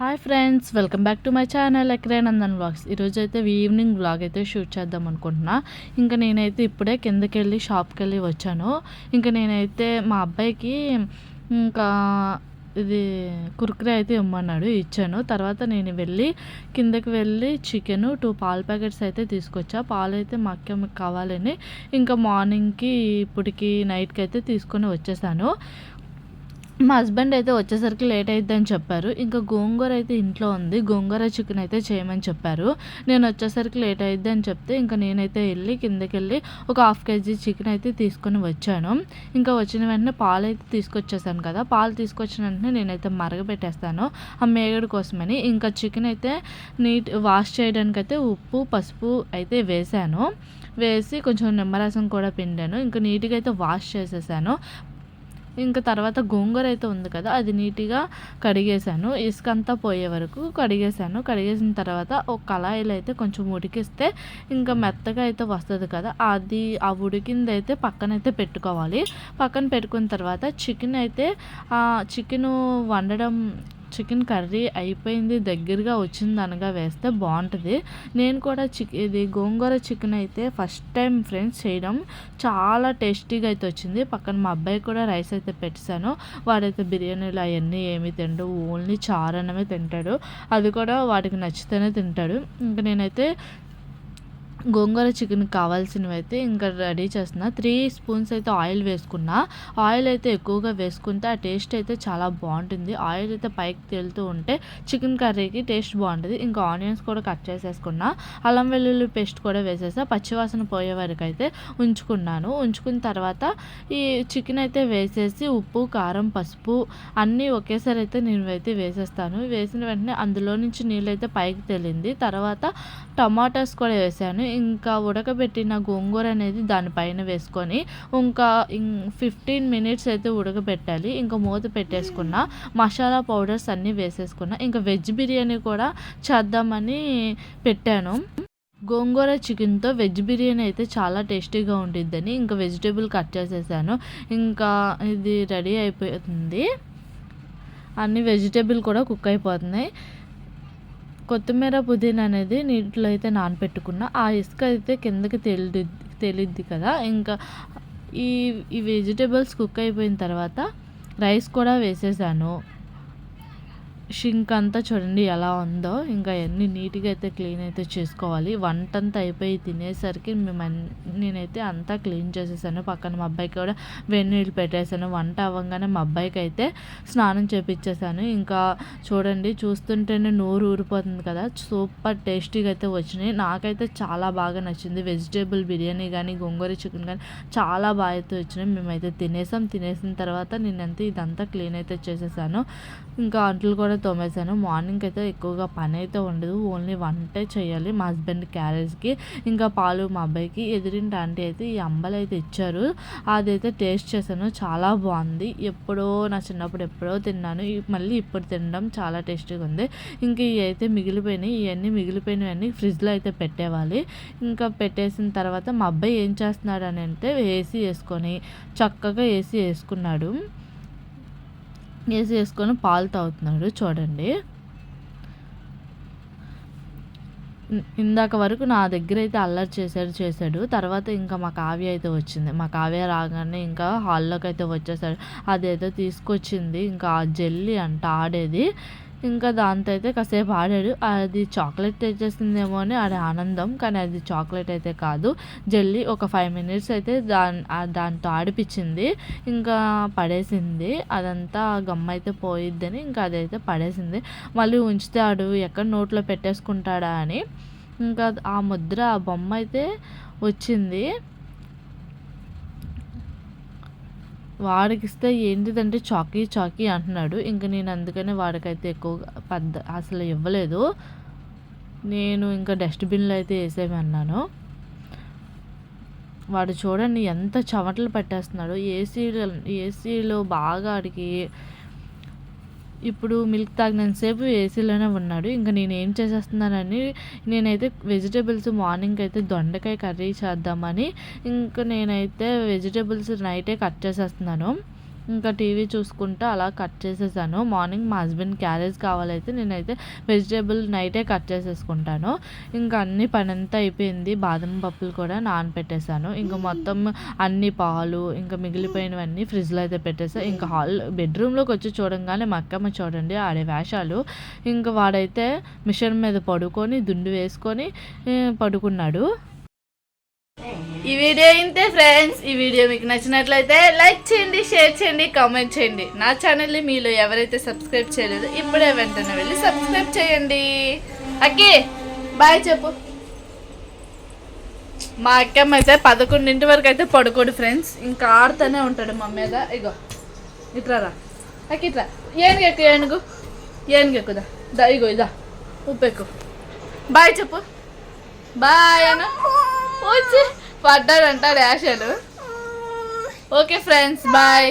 Hi friends welcome back to my channel ఎక్రేనందన్ vlogs. ఈరోజు అయితే evening vlog అయితే shoot చేద్దాం అనుకుంటున్నా. ఇంకా నేనైతే ఇప్పుడే కిందకి వెళ్ళి షాప్కి వెళ్ళి వచ్చాను. ఇంకా నేనైతే మా అబ్బాయికి ఇంకా ఇది కుర్కురే అయితే ఇమ్మన్నాడు ఇచ్చాను. తర్వాత నేను వెళ్ళి కిందకి వెళ్ళి చికెన్ టూ పాల ప్యాకెట్స్ అయితే తీసుకొచ్చా. పాలు అయితే మా అక్క కావాలని ఇంకా మార్నింగ్కి ఇప్పటికి నైట్కి అయితే తీసుకొని వచ్చేసాను. మా హస్బెండ్ అయితే వచ్చేసరికి లేట్ అయిద్దని చెప్పారు. ఇంకా గోంగూర అయితే ఇంట్లో ఉంది. గోంగూర చికెన్ అయితే చేయమని చెప్పారు. నేను వచ్చేసరికి లేట్ అయిద్ది అని చెప్తే ఇంకా నేనైతే వెళ్ళి కిందకి వెళ్ళి ఒక హాఫ్ కేజీ చికెన్ అయితే తీసుకొని వచ్చాను. ఇంకా వచ్చిన వెంటనే పాలు అయితే తీసుకొచ్చేసాను కదా. పాలు తీసుకొచ్చిన వెంటనే నేనైతే మరగబెట్టేస్తాను ఆ మేగడు కోసమని ఇంకా చికెన్ అయితే నీట్ వాష్ చేయడానికి అయితే ఉప్పు పసుపు అయితే వేసాను. వేసి కొంచెం నిమ్మరసం కూడా పిండాను. ఇంకా నీట్గా అయితే వాష్ చేసేసాను. ఇంకా తర్వాత గోంగూర అయితే ఉంది కదా అది నీట్గా కడిగేసాను ఇసుక అంతా పోయే వరకు కడిగేసాను కడిగేసిన తర్వాత ఒక కళాయిలో అయితే కొంచెం ఉడికిస్తే ఇంకా మెత్తగా అయితే వస్తుంది కదా అది ఆ ఉడికింది అయితే పక్కనైతే పెట్టుకోవాలి. పక్కన పెట్టుకున్న తర్వాత చికెన్ అయితే చికెన్ వండడం చికెన్ కర్రీ అయిపోయింది దగ్గరగా వచ్చింది అనగా వేస్తే బాగుంటుంది. నేను కూడా చిక్ ఇది గోంగూర చికెన్ అయితే ఫస్ట్ టైం ఫ్రెండ్స్ చేయడం. చాలా టేస్టీగా అయితే వచ్చింది. పక్కన మా అబ్బాయి కూడా రైస్ అయితే పెట్టాను వాడైతే బిర్యానీలు అవన్నీ ఏమి తిండు ఓన్లీ చారు అన్నమే తింటాడు. అది కూడా వాడికి నచ్చితేనే తింటాడు. ఇంకా నేనైతే గోంగూర చికెన్ కావాల్సినవి అయితే ఇంకా రెడీ చేస్తున్నా. త్రీ స్పూన్స్ అయితే ఆయిల్ వేసుకున్నా. ఆయిల్ అయితే ఎక్కువగా వేసుకుంటే ఆ టేస్ట్ అయితే చాలా బాగుంటుంది. ఆయిల్ అయితే పైకి తేలుతూ ఉంటే చికెన్ కర్రీకి టేస్ట్ బాగుంటుంది. ఇంకా ఆనియన్స్ కూడా కట్ చేసేసుకున్నా. అల్లం వెల్లుల్లి పేస్ట్ కూడా వేసేసా. పచ్చివాసన పోయే వరకు అయితే ఉంచుకున్నాను. ఉంచుకున్న తర్వాత ఈ చికెన్ అయితే వేసేసి ఉప్పు కారం పసుపు అన్నీ ఒకేసారి అయితే నేను అయితే వేసేస్తాను. వేసిన వెంటనే అందులో నుంచి నీళ్ళు అయితే పైకి తేలింది. తర్వాత టమాటాస్ కూడా వేసాను. ఇంకా ఉడకబెట్టిన గోంగూర అనేది దానిపైన వేసుకొని ఇంకా ఫిఫ్టీన్ మినిట్స్ అయితే ఉడకబెట్టాలి. ఇంకా మూత పెట్టేసుకున్న మసాలా పౌడర్స్ అన్నీ వేసేసుకున్న. ఇంకా వెజ్ బిర్యానీ కూడా చేద్దామని పెట్టాను. గోంగూర చికెన్తో వెజ్ బిర్యానీ అయితే చాలా టేస్టీగా ఉండిద్దని ఇంకా వెజిటేబుల్ కట్ చేసేసాను. ఇంకా ఇది రెడీ అయిపోతుంది. అన్ని వెజిటేబుల్ కూడా కుక్ అయిపోతున్నాయి. కొత్తిమీర పుదీనా అనేది నీటిలో అయితే నానపెట్టుకున్న ఆ ఇసుక అయితే కిందకి తేలి తేలిద్ది కదా. ఇంకా ఈ ఈ వెజిటేబుల్స్ కుక్ అయిపోయిన తర్వాత రైస్ కూడా వేసేసాను. షింక్ అంతా చూడండి ఎలా ఉందో. ఇంకా ఎన్ని నీట్గా అయితే క్లీన్ అయితే చేసుకోవాలి. వంట అంతా అయిపోయి తినేసరికి మేము నేనైతే అంతా క్లీన్ చేసేసాను. పక్కన మా అబ్బాయికి కూడా వెన్నీళ్ళు పెట్టేశాను వంట అవ్వగానే మా అబ్బాయికి అయితే స్నానం చేపించేసాను ఇంకా చూడండి చూస్తుంటేనే నోరు ఊరిపోతుంది కదా. సూపర్ టేస్టీగా అయితే వచ్చినాయి. నాకైతే చాలా బాగా నచ్చింది. వెజిటేబుల్ బిర్యానీ కానీ గొంగూర చికెన్ కానీ చాలా బాగా అయితే వచ్చినాయి. మేమైతే తినేసాం. తినేసిన తర్వాత నేనంతా ఇదంతా క్లీన్ అయితే చేసేసాను. ఇంకా అంట్లు కూడా తోమేశాను. మార్నింగ్ అయితే ఎక్కువగా పని అయితే ఉండదు. ఓన్లీ వంటే చేయాలి మా హస్బెండ్ క్యారేజ్కి ఇంకా పాలు మా అబ్బాయికి. ఎదిరింటి ఆంటీ అయితే ఈ అంబలు అయితే ఇచ్చారు. అదైతే టేస్ట్ చేశాను. చాలా బాగుంది. ఎప్పుడో నా చిన్నప్పుడు ఎప్పుడో తిన్నాను. మళ్ళీ ఇప్పుడు తినడం చాలా టేస్టీగా ఉంది. ఇంకా ఇవి అయితే మిగిలిపోయినాయి. ఇవన్నీ మిగిలిపోయినవన్నీ ఫ్రిడ్జ్లో అయితే పెట్టేవాలి. ఇంకా పెట్టేసిన తర్వాత మా అబ్బాయి ఏం చేస్తున్నాడు అని అంటే ఏసీ వేసుకొని చక్కగా ఏసీ వేసుకున్నాడు. వేసి వేసుకొని పాలు తాగుతున్నాడు చూడండి. ఇందాక వరకు నా దగ్గర అయితే అల్లరి చేశాడు చేశాడు. తర్వాత ఇంకా మా కావ్య అయితే వచ్చింది. మా కావ్య రాగానే ఇంకా హాల్లోకి అయితే వచ్చేసాడు. అదేదో తీసుకొచ్చింది. ఇంకా ఆ జెల్లీ అంట ఆడేది. ఇంకా దాంతో అయితే కాసేపు ఆడాడు. అది చాక్లెట్ తెచ్చేసిందేమో అని అది ఆనందం. కానీ అది చాక్లెట్ అయితే కాదు. జల్లి ఒక ఫైవ్ మినిట్స్ అయితే దా దాంతో ఆడిపించింది. ఇంకా పడేసింది. అదంతా గమ్మ అయితే పోయిద్దని ఇంకా అదైతే పడేసింది. మళ్ళీ ఉంచితే ఆడు ఎక్కడ నోట్లో పెట్టేసుకుంటాడా అని. ఇంకా ఆ ముద్ర ఆ బొమ్మ అయితే వచ్చింది. వాడికి ఇస్తే ఏంటిదంటే చాకీ చాకీ అంటున్నాడు. ఇంక నేను అందుకనే వాడికైతే ఎక్కువగా పెద్ద అసలు ఇవ్వలేదు. నేను ఇంకా డస్ట్బిన్లో అయితే వేసేయమన్నాను. వాడు చూడండి ఎంత చెమటలు పట్టేస్తున్నాడు. ఏసీలో ఏసీలో బాగా ఆడికి ఇప్పుడు మిల్క్ తాగినంతసేపు ఏసీలోనే ఉన్నాడు. ఇంకా నేను ఏం చేసేస్తున్నానని నేనైతే వెజిటేబుల్స్ మార్నింగ్ అయితే దొండకాయ కర్రీ చేద్దామని ఇంకా నేనైతే వెజిటేబుల్స్ నైటే కట్ చేసేస్తున్నాను. ఇంకా టీవీ చూసుకుంటూ అలా కట్ చేసేసాను. మార్నింగ్ మా హస్బెండ్ క్యారేజ్ కావాలైతే నేనైతే వెజిటేబుల్ నైటే కట్ చేసేసుకుంటాను. ఇంకా అన్ని పని అంతా అయిపోయింది. బాదం పప్పులు కూడా నానపెట్టేశాను. ఇంకా మొత్తం అన్ని పాలు ఇంకా మిగిలిపోయినవన్నీ ఫ్రిడ్జ్లో అయితే పెట్టేసా. ఇంకా హాల్ బెడ్రూమ్లోకి వచ్చి చూడంగానే మా అక్కమ్మ చూడండి ఆడే వేషాలు. ఇంకా వాడైతే మిషన్ మీద పడుకొని దుండు వేసుకొని పడుకున్నాడు. ఈ వీడియో ఇంతే ఫ్రెండ్స్ ఈ వీడియో మీకు నచ్చినట్లయితే లైక్ చేయండి షేర్ చేయండి కామెంట్ చేయండి. నా ఛానల్ని మీలో ఎవరైతే సబ్స్క్రైబ్ చేయలేదో ఇప్పుడే వెంటనే వెళ్ళి సబ్స్క్రైబ్ చేయండి. అక్కి బాయ్ చెప్పు. మా అక్కమ్మ అయితే పదకొండింటి వరకు అయితే పడుకోడు ఫ్రెండ్స్ ఇంకా ఆడుతూనే ఉంటాడు మా మీద. ఇగో ఇట్లా రా అక్కి ఇట్లా ఏనుగు ఎక్కు ఏనుగు? ఏనుగు ఎక్కుదా దా ఇగో ఇదా. ఉప్పెక్కు. బాయ్ చెప్పు. బాయ్ అన్న. వచ్చి. పడ్డాడంట డాషలు ఓకే ఫ్రెండ్స్ బాయ్.